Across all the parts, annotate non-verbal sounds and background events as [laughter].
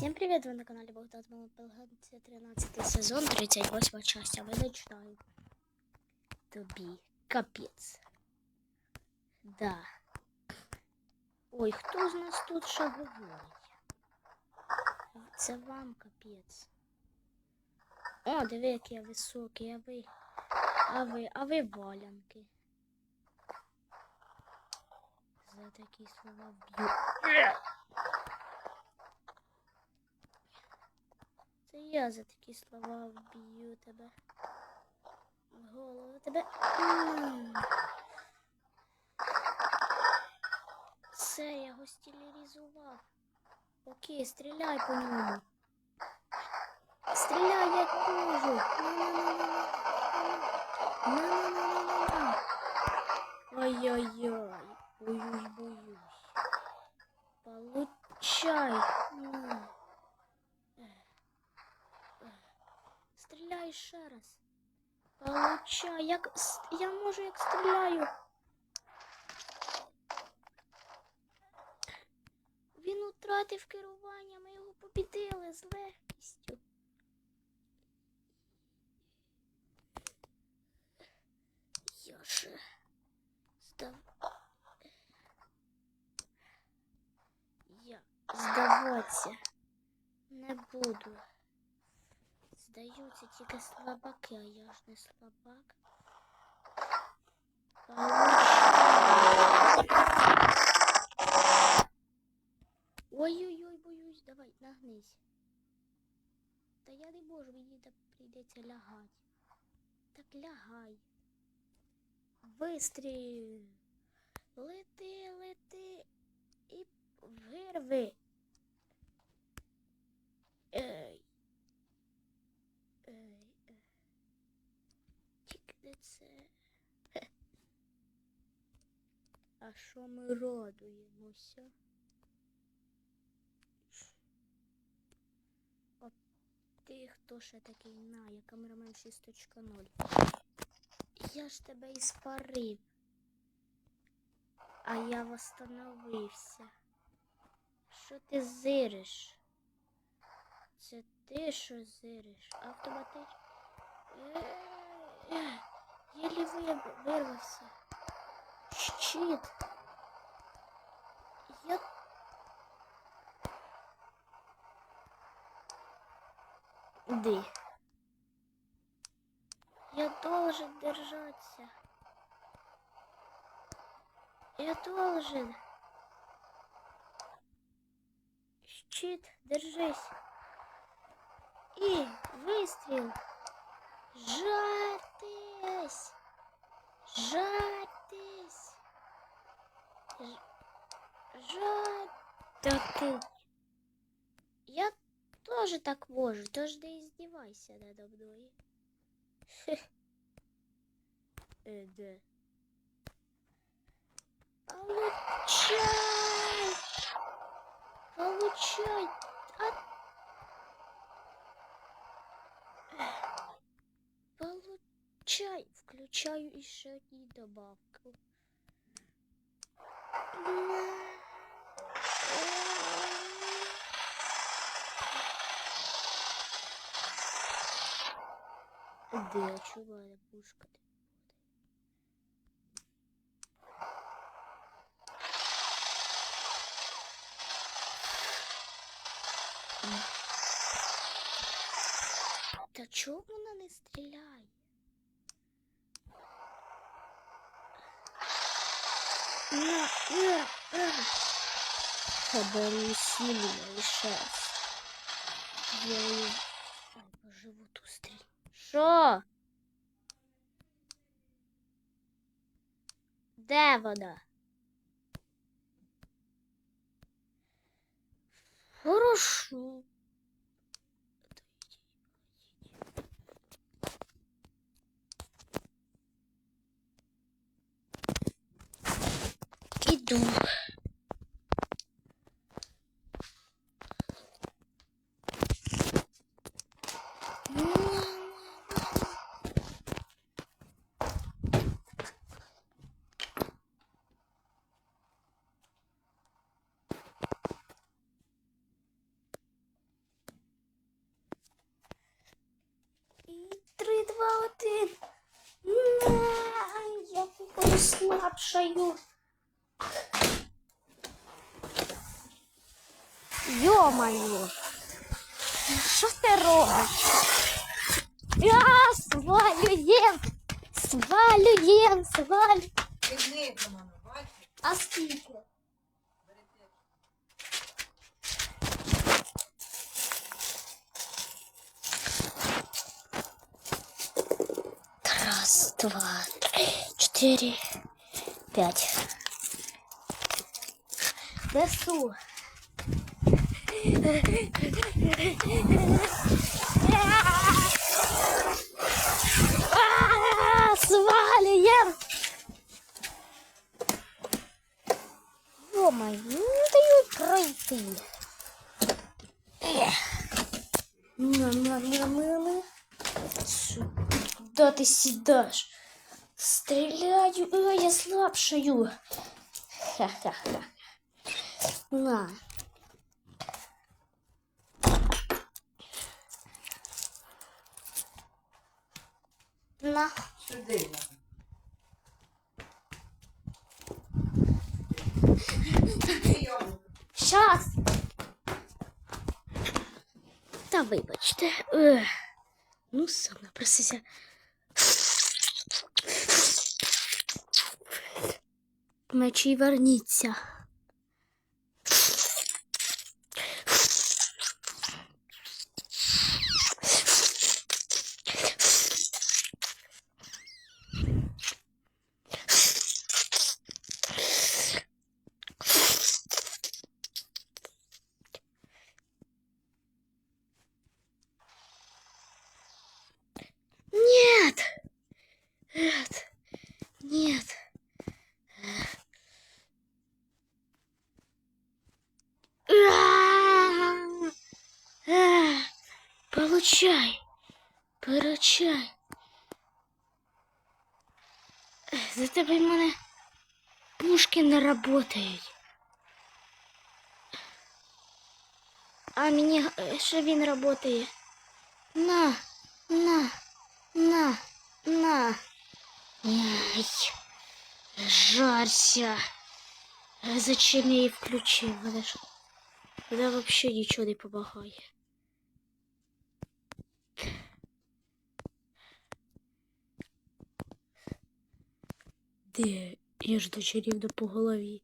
Всем привет! Вы на канале Богдан Малопелганці 13 сезон, 38 часть, а ви не читаю. Тобі капець. Да. Ой, хто з нас тут що говорить? Це вам капець. О, диви, як я високий, а ви. А ви, а ви валянки. За такі слова вб'ю. Це я за такі слова вб'ю тебе. В голову тебе. Все, я його стілярізував. Окей, стріляй по ньому. Стріляй, як можу. Ой-ой-ой. Боюсь, боюсь. Получай. На. Стріляй ще раз. Получай. Як... Я можу як стріляю. Він втратив керування, ми його побідили з легкістю. Я же здав... Я здаватися не буду. Здаються тільки слабаки, а я ж не слабак. Ой-ой-ой, боюсь, давай, нагнись. Та я не можу, мені прийдеться лягати. Так лягай. Вистріл. Лети, лети і вирви. Ей. Ей, е. Тільки не це. Хе. А що ми радуємося? О, ти хто ще такий на, я камерамен 6.0. Я ж тебе і спарив. А я восстановився. Що ти зириш? Це ти що зириш? Автоматично. Єлі вирвався. Щит. Я. Ди. Я должен держаться. Я должен. Щит, держись. І вистріл. Жартись. Жартись. Ж... Жартись. Я тоже так можу, тож не издевайся надо мною. [laughs] Э, да. Получай! Получай! А Получай! Включаю еще одну добавку. Де чувая пушка? Та чого вона не стріляє? На, на, на. Поборю сильно сейчас. Делаю... Ой, по животу стрель. Що? Де вона? Хорошо. Іду. Слабшаю. Йо-моє. Що ти робиш? Я свалюєм! Свалюєм, свалю. Підника, мама, бачиш? А скільки? Раз, два, три, чотири, опять. А, свали я! О мой, не дают пройти. Куда ты сидишь? Стреляю, а я слабшаю. Ха-ха-ха. На. На. Сюди. Щас. Та вибачте. Ну, сам напросися. Мечі верніться. Нет! Нет! Нет! А! А! Получай! Получай! За тебе в мене пушки не работають. А мені ще він работає. На, на, на, на. Ай, жарся. Зачем я її включив? Вона ж вона взагалі нічого не допомагає. Де? Я ж дочерівно по голові.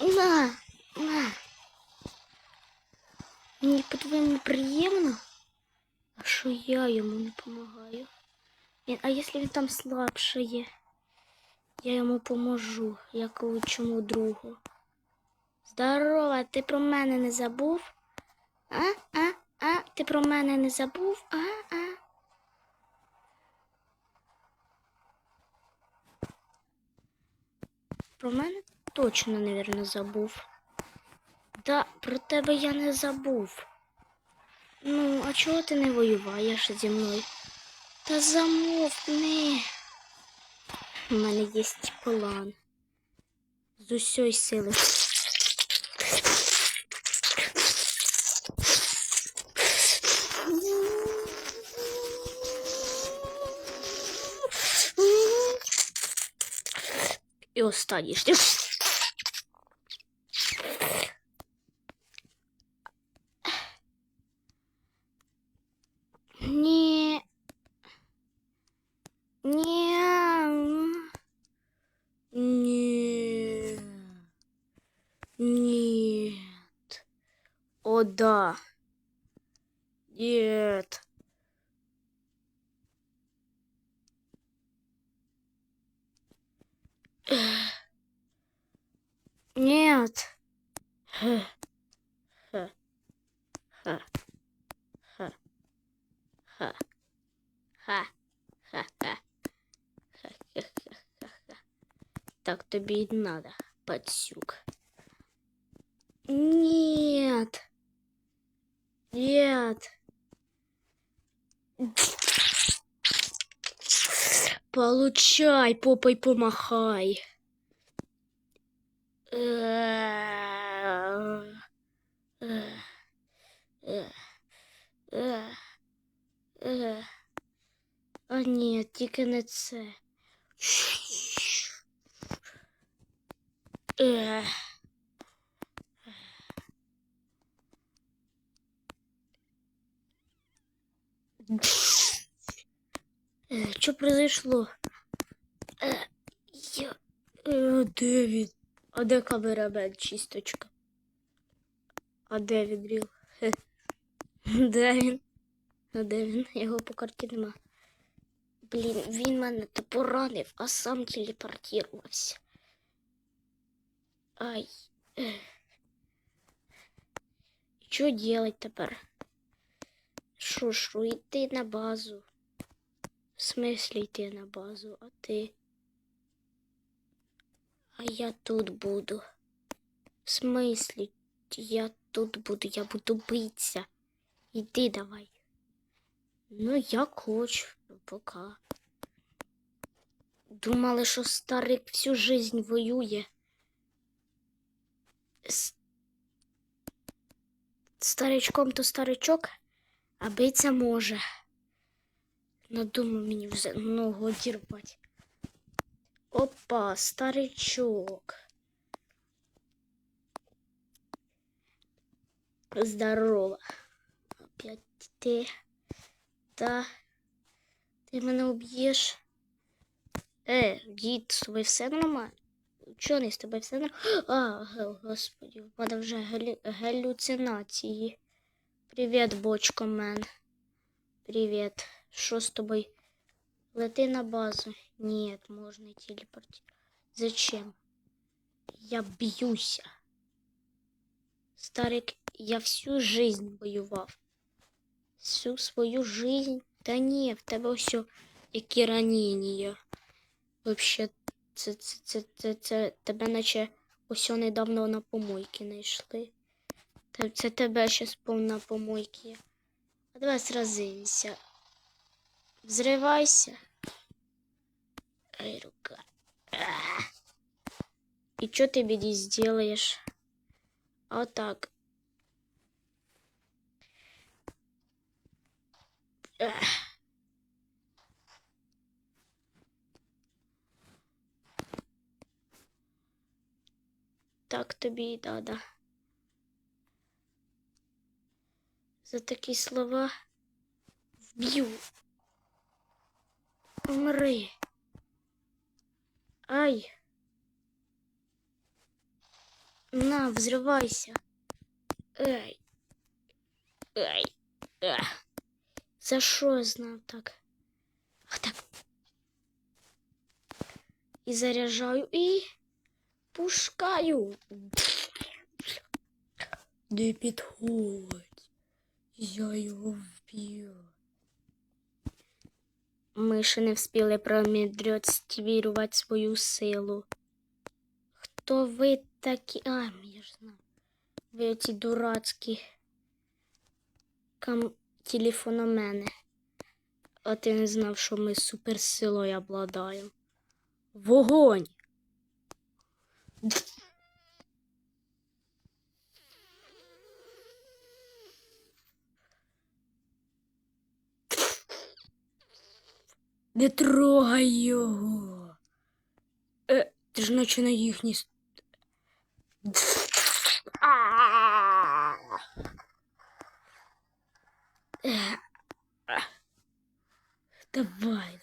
На, на. Мені по-твоєму приємно, а що я йому не допомагаю. А якщо він там слабше є, я йому поможу, як лучшому другу. Здорово, ти про мене не забув? А? А? А? Ти про мене не забув? А? А? Про мене точно, навірно, забув. Да, про тебе я не забув. Ну, а чого ти не воюваєш зі мною? Та замовкни. У мене є план. З усієї сили. І останній ж. Ні. Ні. Ні. Нет. О, да. Нет. Нет. Ха. Ха. Ха. Ха. Ха. Ха. Ха. Ха. Ха-ха-ха-ха-ха. Так тобі й надо, подсюк. Нет. Нет. Получай, попой помахай. О, нет, тільки на це. Э, Что произошло? Э, я... Э, Дэвид. А де камерамен, чисточка? А де він, Ріл? Де він? А де він? Його по карті нема. Блін, він мене то поранив, а сам телепортувався. Ай. Що делать тепер? Що, що, йти на базу? В смислі йти на базу, а ти? А я тут буду. В смислі, я тут буду, я буду битися. Іди давай. Ну, як хочу, ну, пока. Думали, що старик всю жизнь воює. С... Старичком то старичок, а биться може. Надумав мені вже ногу одірвати. Опа, старичок. Здорово. Опять ти. Та. Ти мене уб'єш. Е, дід, з тобою все нормально? Учений, з тобою все нормально? А, господи, в мене вже галю... галюцинації. Привіт, бочко мен. Привіт. Що з тобою? Лети на базу. Нет, можно телепортировать. Зачем? Я бьюся. Старик, я всю жизнь воював. Всю свою жизнь. Та ні, в тебе все які ранення. Вообще, це, це, це, це, це тебе наче ось недавно на помойки знайшли. Та Це тебе ще повна помойки. А давай сразимся. Взривайся. Ай, рука. А. И что ты беди сделаешь? Вот так. Ах. Так тобі і дада. За такі слова вб'ю. Умри. Ай. На, взрывайся. Ай. Ай. Ах. За що я знав так? А так. І заряджаю, і пушкаю. Не підходь. Я його вб'ю. Ми ще не встигли промідрювати свою силу. Хто ви такі? А, я ж знаю. Ви оці дурацькі кам... телефономени. А ти не знав, що ми суперсилою обладаємо. Вогонь! Не трогай його. Е, ти ж наче на їхній. Е. Давай.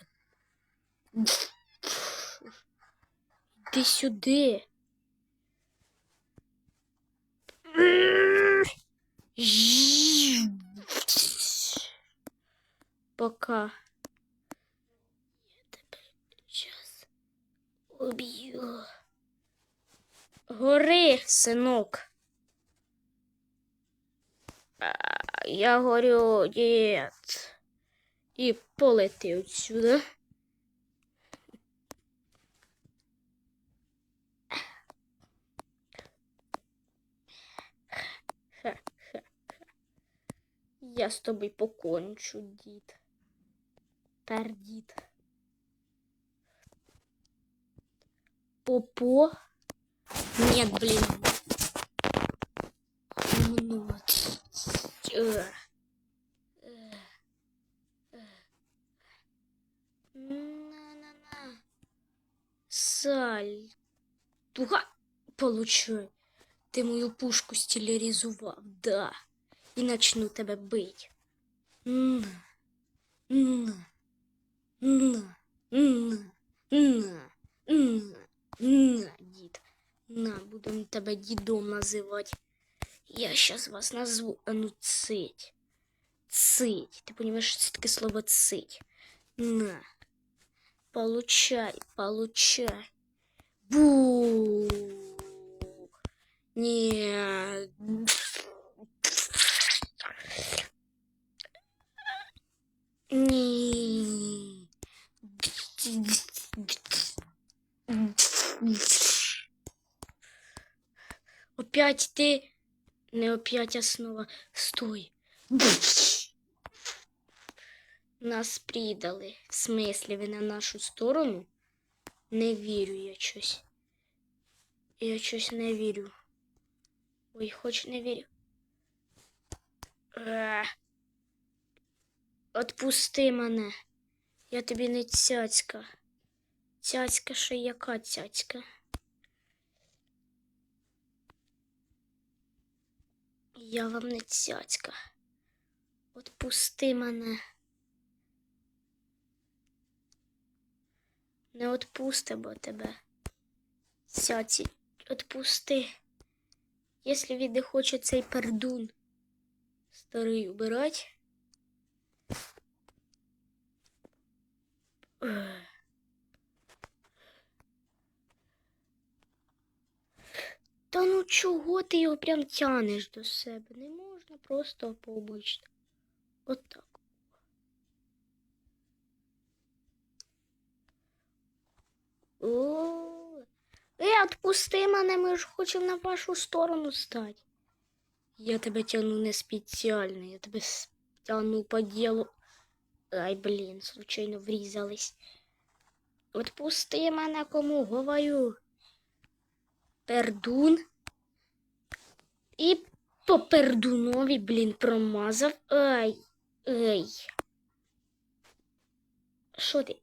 Іди сюди. Пока. Я тебе сейчас убью. Гори, синок. Я горю, нет. І полети отсюда. Я з тобою покончу, дід. Пердід. Попо? Нет, блин. Ну вот. На-на-на. Саль. Туга. Получу. Ты мою пушку стілярізував, да. И начну тебя бить. На. На. На. На. На. На. На, дід. На, будемо тебе дідом називати. Я щас вас назву. А ну цить. Цить. Ти розумієш, що це таке слово цить? На. Получай, получай. Бу. Нет. Ні. Опять ти. Не опять основа. Стой. Нас придали. В смислі, ви на нашу сторону? Не вірю я щось. Я щось не вірю. Ой, хоч не вірю. Е. Отпусти мене. Я тобі не цяцька. Цяцька ще яка цяцька? Я вам не цяцька. Отпусти мене. Не отпустимо тебе. Цяці, отпусти. Якщо він не хоче цей пердун старий убирать. Та ну чого ти його прям тянеш до себе? Не можна просто пообично. Отак. О, Е, отпусти мене, ми ж хочемо на вашу сторону стати. Я тебе тяну не спеціально, я тебе тяну по ділу. Ай, блін, случайно врізались. Отпусти мене, кому говорю. Пердун. І по пердунові, блін, промазав. Ай, ай. Що ти?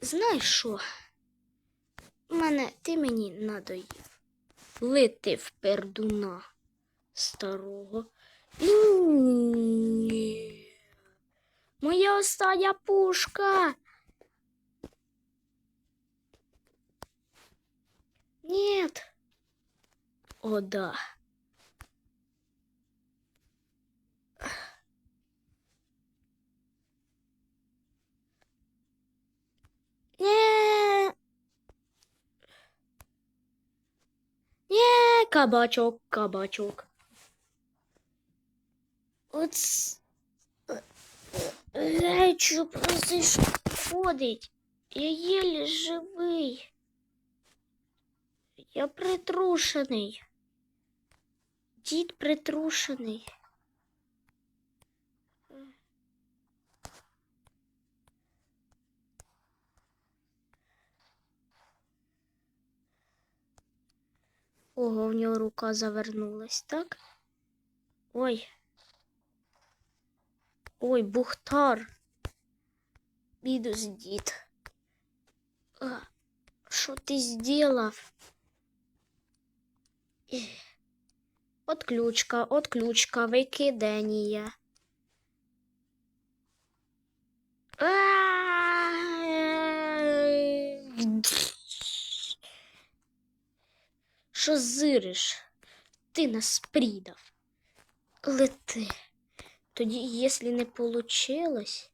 Знаєш що? Мене ти мені надоїв. Лети в пердуна старого. Ні. Моя остання пушка. Нет. О, да. Не. Не, кабачок, кабачок. От Ей, що происходить? Я єлі живий. Я притрушений. Дід притрушений. Ого, в нього рука завернулась, так? Ой. Ой, Бухтар. Бідус дід. Що ти зробив? Ех. Отключка, отключка, викидання. Ай! Що зириш? Ти нас придав. Лети. Тоді, якщо не получилось.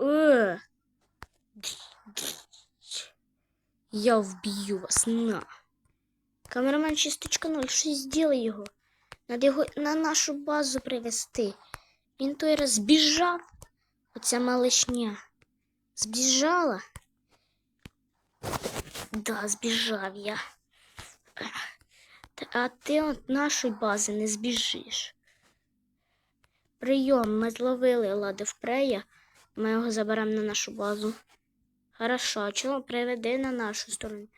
Е. Я вб'ю вас на. Камерамен 6.0, щось зробай його. Надо його на нашу базу привезти. Він той раз збіжав. Оця малишня. Збіжала? Да, збіжав я. А ти от нашої бази не збіжиш. Прийом, ми зловили лади Фрея. Ми його заберемо на нашу базу. Хорошо, чого приведи на нашу сторону?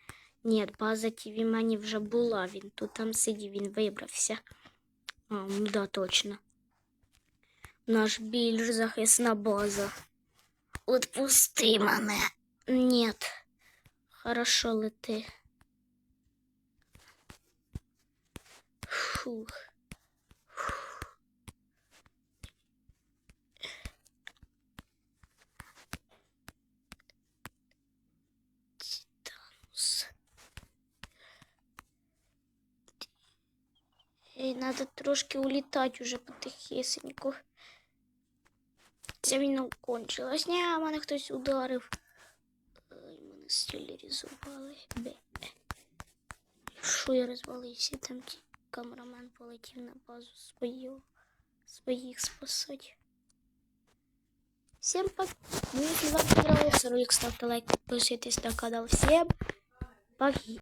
Ні, база ТВ мені вже була. Він тут там сидів, він вибрався. А, ну да, точно. Наш більш захисна база. Отпусти мене. Нет. Хорошо лети. Фух. Ей, надо трошки улітати уже потихесеньку. Ця війна кончилась. Ні, мене хтось ударив. Ой, мене стілярізували. Бе. Що я розвалився? Там камерамен полетів на базу свою, своїх спасать. Всем пока. Ну, если вам понравился ролик, ставьте лайк, подписывайтесь на канал. Всем пока.